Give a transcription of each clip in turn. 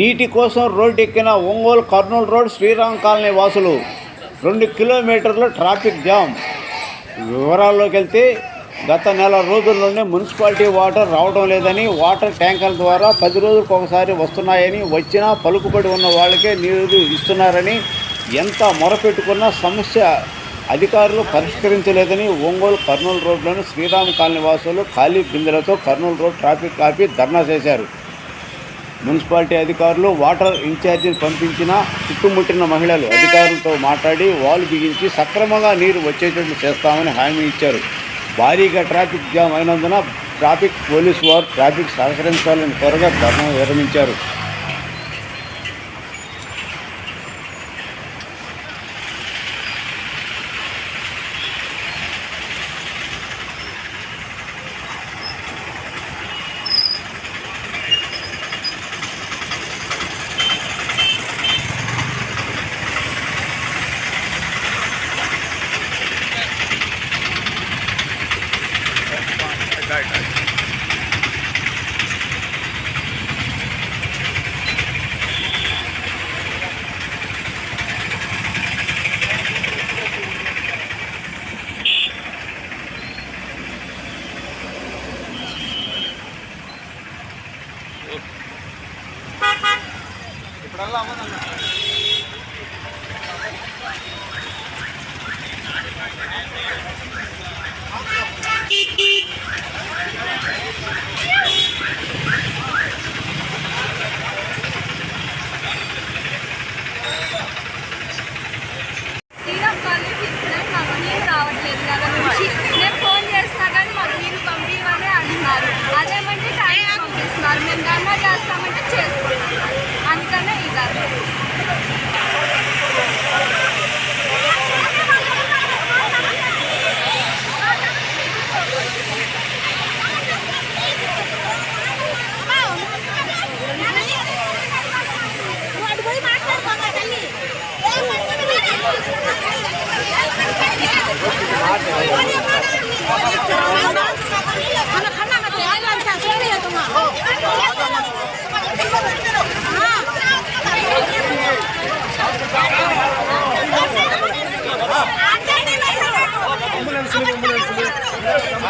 నీటి కోసం రోడ్డు ఎక్కిన ఒంగోలు కర్నూలు రోడ్ శ్రీరామ్ కాలనీ వాసులు రెండు కిలోమీటర్ల ట్రాఫిక్ జామ్. వివరాల్లోకి వెళ్తే గత నెల రోజుల్లోనే మున్సిపాలిటీ వాటర్ రావడం లేదని వాటర్ ట్యాంకర్ల ద్వారా పది రోజులకు ఒకసారి వస్తున్నాయని వచ్చినా పలుకుబడి ఉన్న వాళ్ళకే నీరు ఇస్తున్నారని ఎంత మొరపెట్టుకున్నా సమస్య అధికారులు పరిష్కరించలేదని ఒంగోలు కర్నూలు రోడ్లోని శ్రీరామ్ కాలనీ వాసులు ఖాళీ బిందెలతో కర్నూలు రోడ్ ట్రాఫిక్ ఆపి ధర్నా చేశారు. మున్సిపాలిటీ అధికారులు వాటర్ ఇన్ఛార్జిని పంపించిన చుట్టుముట్టిన మహిళలు అధికారులతో మాట్లాడి వాల్ బిగించి సక్రమంగా నీరు వచ్చేటట్లు చేస్తామని హామీ ఇచ్చారు. భారీగా ట్రాఫిక్ జామ్ అయినందున ట్రాఫిక్ పోలీసు వారు ట్రాఫిక్ సహకరించాలని త్వరగా ధర్నా విరమించారు. శ్రీరామ్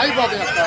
நாய் பாதுகாப்பா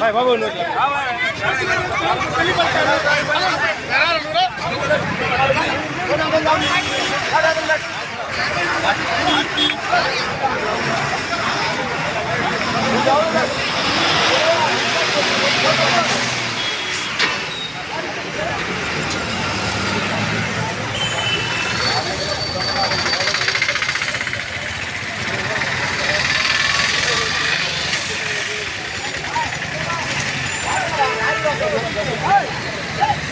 ভাই বাবু Thank you. Pagan, pagan, pagan, pagan, pagan, pagan,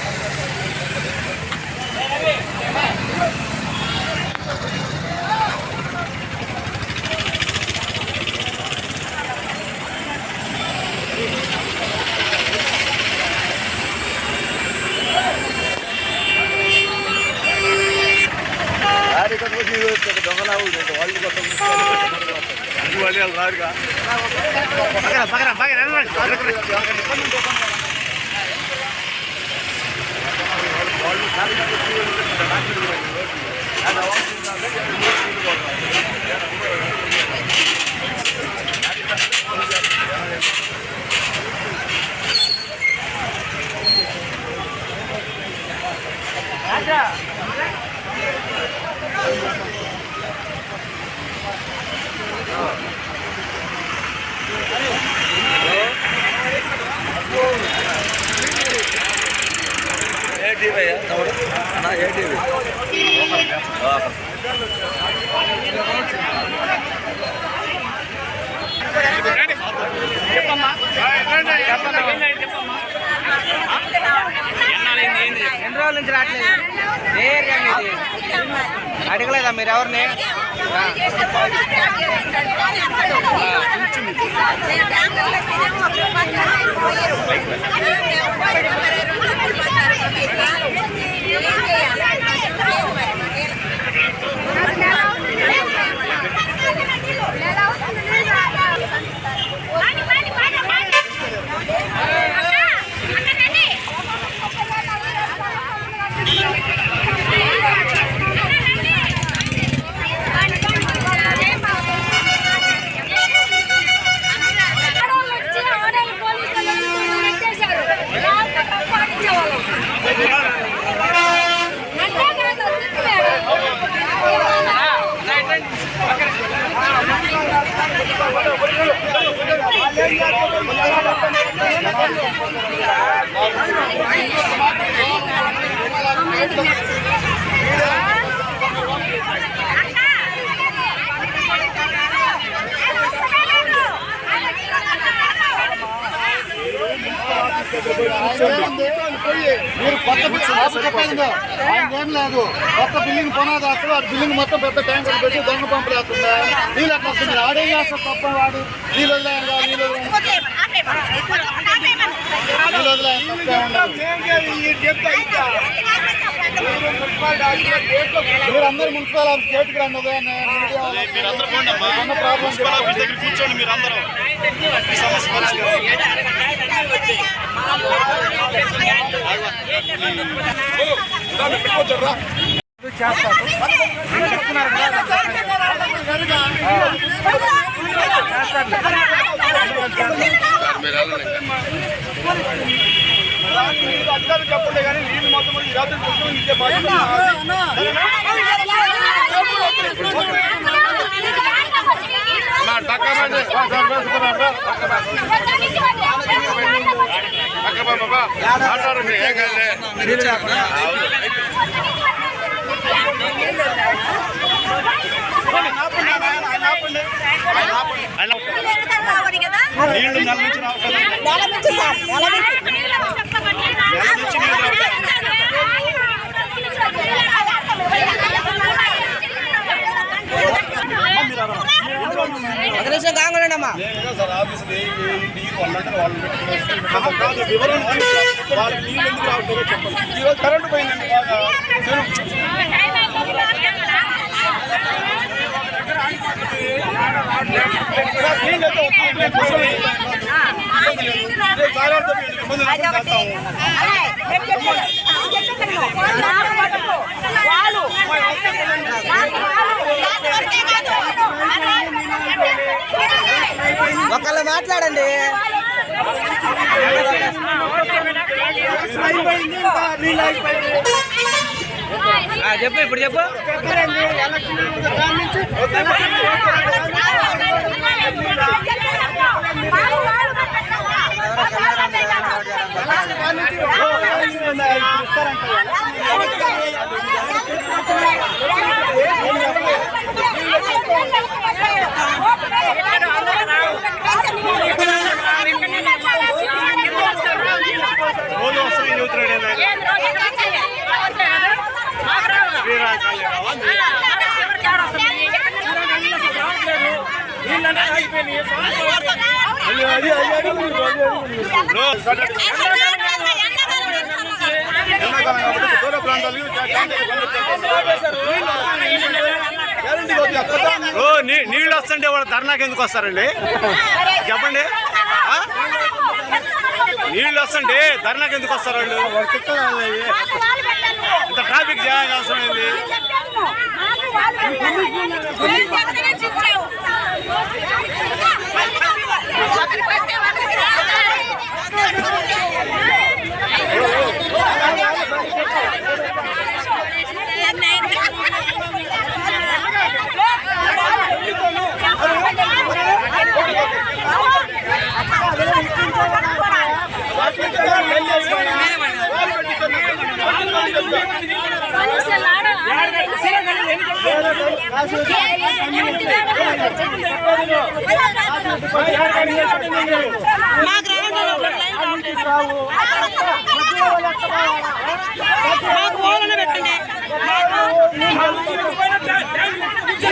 pagan, pagan, pagan, pagan, pagan, pagan, రోజుల నుంచి రావట్లేదు నేరుగా ఇది అడగలేదా మీరు ఎవరిని కొత్త బాబు చెప్పేది ఆయన ఏం లేదు. కొత్త బిల్డింగ్ పునాది అసలు. ఆ బిల్డింగ్ మొత్తం పెద్ద ట్యాంకులు పెట్టి దొంగ పంపులు వేస్తుందా నీళ్ళు అట్లా వస్తుంది. ఆడేం చేస్తారు తప్ప వాడు? నీళ్ళు వదిలేయను కాదు నీళ్ళు నీళ్ళు వదిలేయను తప్పే ఉండదు. మీరు అందరు మున్సిపల్ ఆఫీస్ గేట్కి రండి ఉదయం మీరందరూ పోండి అమ్మా. ఉన్న ప్రాబ్లం మున్సిపల్ ఆఫీస్ దగ్గర కూర్చోండి మీరు అందరూ ఈ సమస్య పరిష్కారం చేస్తారు మీరు చెప్తున్నారు కదా అధికారులు చెప్పండి కానీ నీళ్ళు మొత్తం ఈ రాత్రి కూర్చొని ఇచ్చే బాధ్యత మాట్లాడండి ఏం కాదులే నీళ్ళు నెల నుంచి రావట్లేదు ఒక నిమిషం కాంగండి అమ్మా సార్ ఆఫీస్ నీరు వాళ్ళంటే వాళ్ళు పెట్టుకుని కాదు వివరణ చెప్పి వాళ్ళకి నీళ్ళు ఎందుకు రావట్లేదో చెప్పండి. ఈరోజు కరెంటు పోయిందండి బాగా నేను నీళ్ళు అయితే వస్తుంది. నేను కూర్చొని రేపు సాయంత్రం ఇబ్బంది చేస్తాము. ఒకళ్ళు మాట్లాడండి. ఆ, చెప్పు ఇప్పుడు చెప్పు. రోజు వస్తాయి చెబుతున్నాడు ఆయన. కాబట్టి దూర ప్రాంతాలకు ఓ నీ- నీళ్ళు వస్తుంటే వాళ్ళు ధర్నాకి ఎందుకు వస్తారండి చెప్పండి నీళ్ళు వస్తుంటే ధర్నాకి ఎందుకు వస్తారు వాళ్ళు ఇంత ట్రాఫిక్ జామ్ అవసరం ఏంది you. మా గ్రామంలో మాకు ఓలను పెట్టండి నీళ్ళు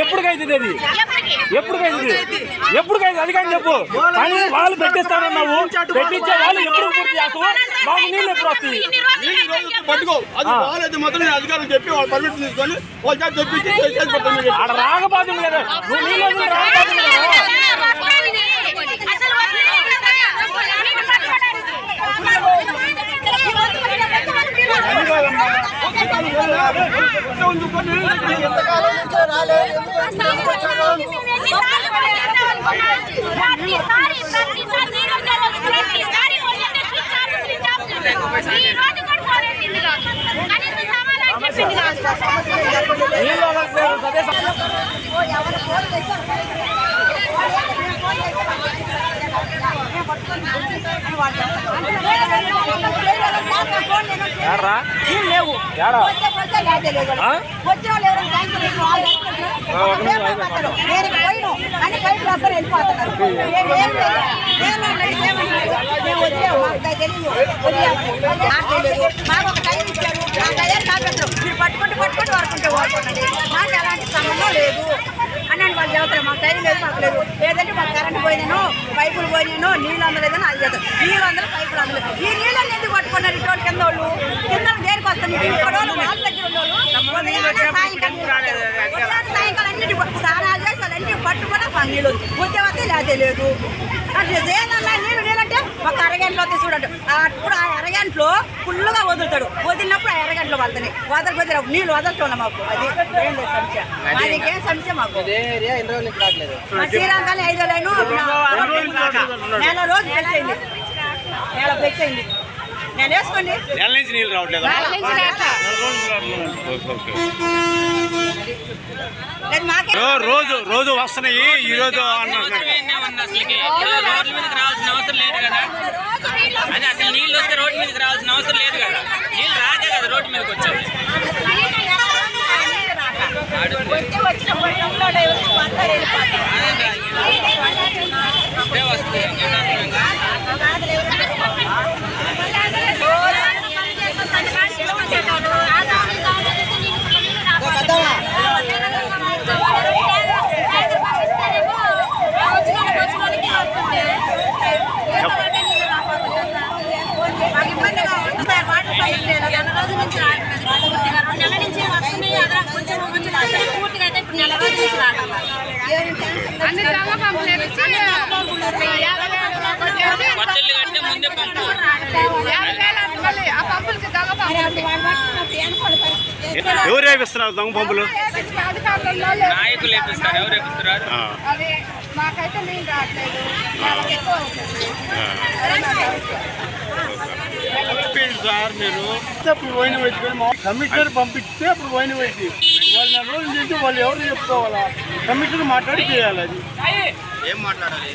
ఎప్పుడు కైతుంది అది ఎప్పుడు కైతుంది ఎప్పుడు కైతుంది అది కానీ చెప్పు. కానీ వాళ్ళు పెట్టిస్తానన్నావు పెట్టించే వాళ్ళు ఎప్పుడు పూర్తి చేస్తావు? మాకు నీళ్ళు ఎప్పుడు వస్తాయి? పట్టుకో అది అధికారులు చెప్పి వాళ్ళు పర్మిషన్ తీసుకొని వాళ్ళ చేత తెప్పించి చేసి పెట్టండి ఆడ రాకపోతుంది కదా నువ్వు నీళ్ళు వదిలి రాకపోతుంది కదా వాళ్ళు వదలట్లేదు, అదే సమస్య. ఏడ్రా? లేవు మాకు మాకు పట్టుకుంటూ పట్టుకుంటూ వాడుకుంటూ వాడుకోండి నాకు ఎలాంటి సంబంధం లేదు అని వాళ్ళు చెబుతారు మాకు టైం లేదు మాకు లేదు. లేదంటే మాకు కరెంట్ పోయినాను పైపులు పోయినాను నీళ్ళు అందలేదని అది చేద్దాం నీళ్ళు అందరూ పైపులు అందలేదు ఈ నీళ్ళని ఎందుకు పట్టుకున్నారు ఇటువంటి కింద వాళ్ళు? కింద దేనికి ఇక్కడ వాళ్ళు దగ్గర ఉన్నోళ్ళు. ఉదయాన్నే సాయంకాలం సాయంకాలం అన్నిటి స్నానాలు చేసి వాళ్ళన్నీ పట్టుకుని ఆ నీళ్ళు ఉద్యోగం వస్తే లేదా లేదు అట్లా ఏదన్నా నీళ్ళు నీళ్ళంటే ఒక అరగంటలో వస్తే చూడండి. అప్పుడు ఆ అరగంటలో ఫుల్గా వదులుతాడు. వదిలినప్పుడు ఆ అరగంటలో వదలని వదలకపోతే నీళ్ళు వదలటం మాకు. అది ఏం లేదు సమస్య. అది. ఇంకేం సమస్య మాకు. మా శ్రీరంగాన్ని ఐదో లైను నెల రోజు పెంచండి నెల పెంచండి నెల నుంచి నీళ్ళు రావట్లేదా. రోజు రోజు వస్తున్నాయి. ఈ రోజు రోడ్ల మీదకి రావాల్సిన అవసరం లేదు కదా. అదే అసలు నీళ్ళు వస్తే రోడ్డు మీదకి రావాల్సిన అవసరం లేదు కదా. నీళ్ళు రోడ్డు మీదకి వస్తుంది. అన్ని దొంగ పంపులు వేపించి ఎవరు వేపిస్తున్నారు దొంగ పంపులు ఉన్నోళ్ళు నాయకులు వేపిస్తారు ఎవరు మాకైతే రావట్లేదు సార్ మీరు అప్పుడు పోయిన పెట్టుకొని కమిషనర్ పంపిస్తే అప్పుడు పోయిన పెట్టి వాళ్ళు నెల రోజుల నుంచి వాళ్ళు ఎవరు చెప్పుకోవాలా కమిషనర్ మాట్లాడి చేయాలి అది ఏం మాట్లాడాలి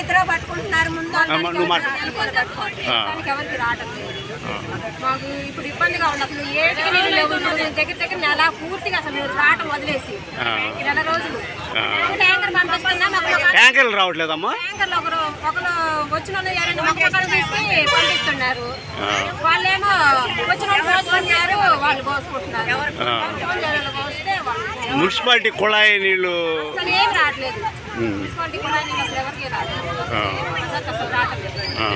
ఇద్దరు పట్టుకుంటున్నారు ముందు ఎవరికి రావటం మాకు ఇప్పుడు ఇబ్బందిగా ఉంది. అసలు ఏటికి నీళ్ళు లేవు. ఇప్పుడు నేను దగ్గర దగ్గర నెల పూర్తిగా అసలు మీరు రావటం వదిలేసి నెల రోజులు. ఆ. ట్యాంకర్ పంపిస్తున్నా మాకు ఒక ట్యాంకర్లు రావట్లేదమ్మా? ట్యాంకర్లు ఒకరు ఒకరు వచ్చిన వాళ్ళు ఎవరైనా మొక్కలు తీసి పంపిస్తున్నారు. వాళ్ళేమో వచ్చిన వాళ్ళు వాళ్ళు మున్సిపాలిటీ కుళాయి నీళ్ళు అసలు ఏం రావట్లేదు. మున్సిపాలిటీ కూడా నీకు అసలు ఎవరికి రాదు. ఆ. అసలు రావట్లేదు ఆ.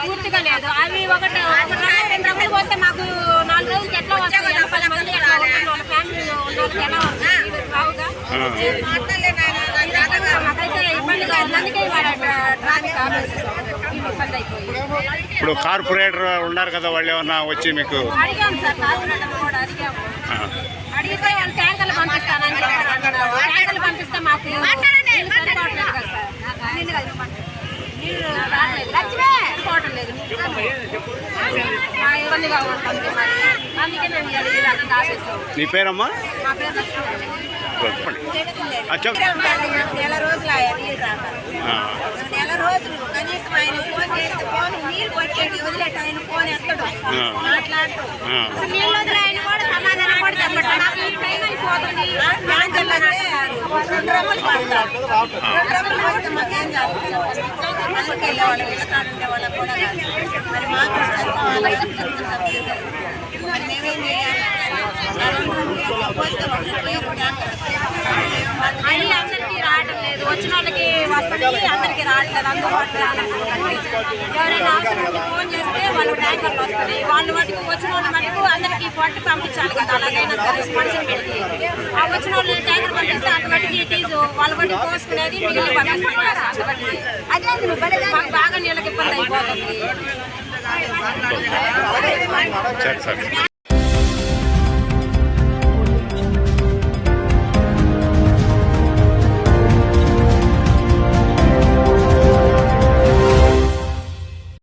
పూర్తిగా లేదు. అవి ఒకటి ఒక రకం రెండు రకాలు పోతే మాకు నాలుగు రోజులకి ఎట్లా వస్తాయి? ఎంత పది మంది ఎట్లా ఉంటారు వాళ్ళ ఫ్యామిలీ ఉన్న వాళ్ళకి ఎలా వస్తాయి ఇవి రావుగా? మాకైతే ఇబ్బందిగా ఉంది అందుకే ఇవాళ ట్రా- ట్రాఫిక్ ఆపేసాం ఇబ్బంది అయిపోయింది. ఇప్పుడు కార్పొరేటర్ ఉన్నారు కదా వాళ్ళు ఏమన్నా వచ్చి మీకు అడిగాం సార్. కార్పొరేటర్ కూడా అడిగాము ఆ. అడిగితే వాళ్ళు ట్యాంకర్లు పంపిస్తానని చెప్పారు అంటున్నారు. ట్యాంకర్లు పంపిస్తే మాకు నీళ్ళు సరిపోవట్లేదు కదా సార్ నీళ్ళు కాదు. నీళ్ళు రావట్లేదు సరిపోవటం లేదు మా ఇబ్బందిగా ఉంటుంది. అందుకే మేము నీ పేరమ్మా మా పేరు లక్ష్మి. చెప్పండి ఆ, చెప్పు నెల రోజులు ఆయన నీళ్ళు రాక ఆ. నెల రోజులు కనీసం ఆయన ఫోన్ చేస్తే ఫోన్ నీళ్ళు కొట్టేది వదిలేట ఆయన ఫోన్ ఎత్తడు ఆ. మాట్లాడటం ఆ. అసలు నీళ్ళు వదిలే ఆయన కూడా పడితే మాకేం మరి మాకు మరి మేమేం చేయాలి? రావడం లేదు. వచ్చిన వాళ్ళకి వస్తుంది అందరికీ రావట్లేదు అందుబాటులో ఎవరైనా అవసరం ఉంటే ఫోన్ చేస్తే వాళ్ళు ట్యాంకర్లు వస్తున్నాయి వాళ్ళు మటుకు వచ్చిన వాళ్ళు మటుకు అందరికీ పట్టు పంపించాలి కదా అలాగైనా సరే మనిషిని పెట్టి ఆ వచ్చిన వాళ్ళు ట్యాంకర్ పంపిస్తే అంత మటుకి ఫీజు వాళ్ళ మటుకు పోసుకునేది మిగిలిన పంపిస్తున్నారు అంత మటుకి అదే మాకు బాగా నీళ్ళకి ఇబ్బంది అయిపోతుంది.